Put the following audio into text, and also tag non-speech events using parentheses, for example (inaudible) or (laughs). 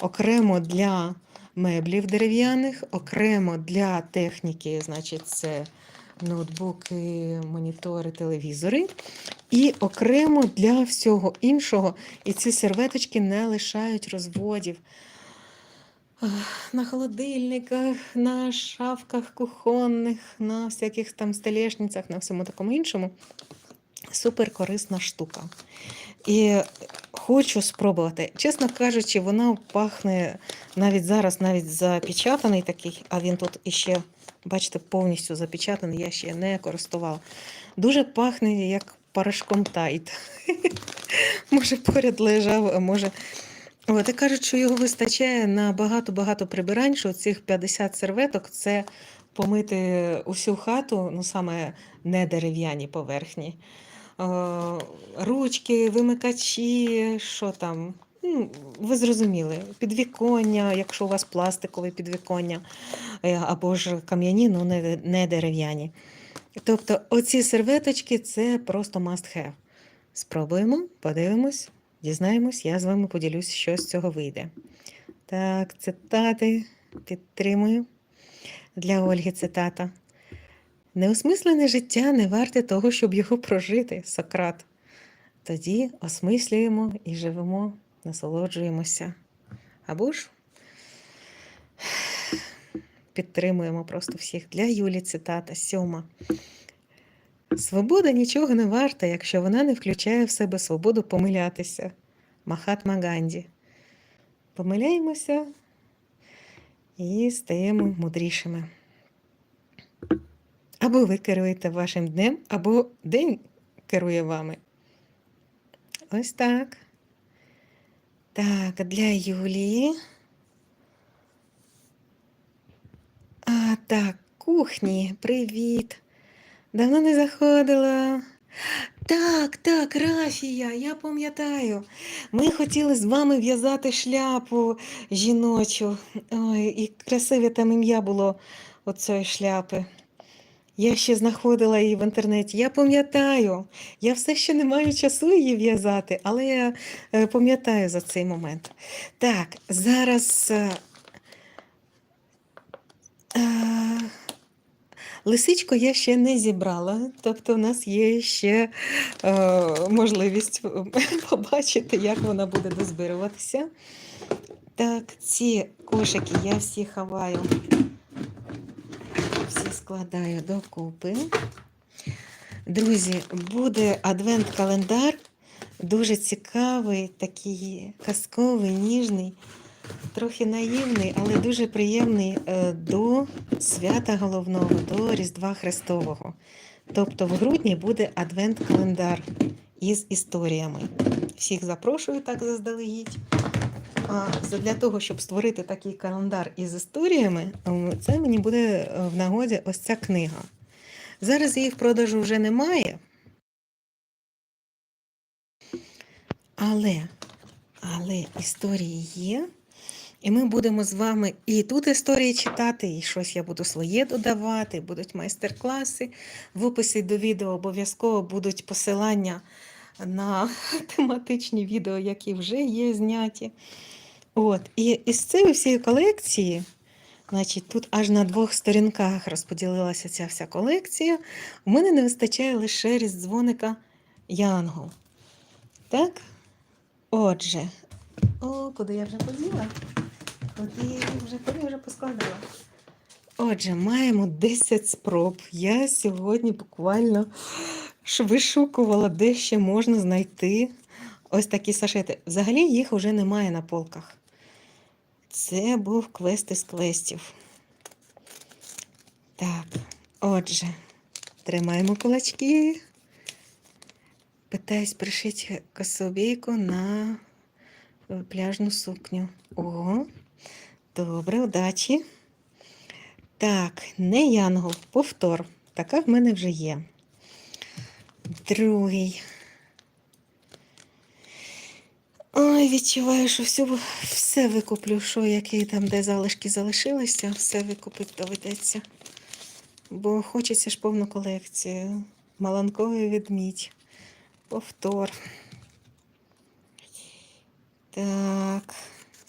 окремо для меблів дерев'яних, окремо для техніки, значить, це ноутбуки, монітори, телевізори. І окремо для всього іншого. І ці серветочки не лишають розводів. На холодильниках, на шафках кухонних, на всяких там столешницях, на всьому такому іншому. Супер корисна штука. І хочу спробувати. Чесно кажучи, вона пахне навіть зараз, навіть запечатаний такий, а він тут іще, бачите, повністю запечатаний, я ще не користувала. Дуже пахне як порошком тайт. (laughs) Може, поряд лежав, а може. От, і кажуть, що його вистачає на багато-багато прибирань, що цих 50 серветок це помити усю хату, ну саме не дерев'яні поверхні. Е, Ручки, вимикачі, що там. Ну, ви зрозуміли, підвіконня, якщо у вас пластикове підвіконня, е, або ж кам'яні, ну не, дерев'яні. Тобто, оці серветочки це просто must have. Спробуємо, подивимось, дізнаємось, я з вами поділюсь, що з цього вийде. Так, цитати підтримую. Для Ольги цитата. Неосмислене життя не варте того, щоб його прожити, Сократ. Тоді осмислюємо і живемо, насолоджуємося. Або ж підтримуємо просто всіх. Для Юлі цитата сьома. Свобода нічого не варта, якщо вона не включає в себе свободу помилятися. Махатма Ганді. Помиляємося і стаємо мудрішими. Або ви керуєте вашим днем, або день керує вами. Ось так. Так, для Юлії. А, так, кухні, привіт. Давно не заходила. Так, так, Рафія, я пам'ятаю. Ми хотіли з вами в'язати шляпу жіночу. Ой, і красиве там ім'я було оцієї шляпи. Я ще знаходила її в інтернеті. Я пам'ятаю, я все ще не маю часу її в'язати, але я е, пам'ятаю за цей момент. Так, зараз. е, е, Лисичку я ще не зібрала, тобто в нас є ще можливість (laughs) побачити, як вона буде дозбируватися. Так, ці кошики я всі ховаю, складаю докупи. Друзі, буде адвент-календар, дуже цікавий, такий казковий, ніжний, трохи наївний, але дуже приємний е, до свята головного, до Різдва Христового. Тобто в грудні буде адвент-календар із історіями. Всіх запрошую так заздалегідь. Для того, щоб створити такий календар із історіями, це мені буде е, в нагоді ось ця книга. Зараз її в продажу вже немає. Але, але історії є. І ми будемо з вами і тут історії читати, і щось я буду своє додавати, будуть майстер-класи. В описі до відео обов'язково будуть посилання на (laughs) тематичні відео, які вже є зняті. От, і із цієї всієї колекції, значить, тут аж на двох сторінках розподілилася ця вся колекція. У мене не вистачає лише різдзвоника Янгол. Так? Отже, о, куди я вже поділа? Куди я вже, куди я вже поскладала? Отже, маємо 10 спроб. Я сьогодні буквально вишукувала, де ще можна знайти ось такі сашети. Взагалі їх вже немає на полках. Це був квест із квестів. Так, отже, тримаємо кулачки. Питаюсь пришити кособійку на е, пляжну сукню. Ого, добре, удачі. Так, не янгол, повтор. Така в мене вже є. Другий. Ой, відчуваю, що всю, все викуплю, що які там, де залишки залишилися, все викупити доведеться. Бо хочеться ж повну колекцію. Маланковий відмідь. Повтор. Так.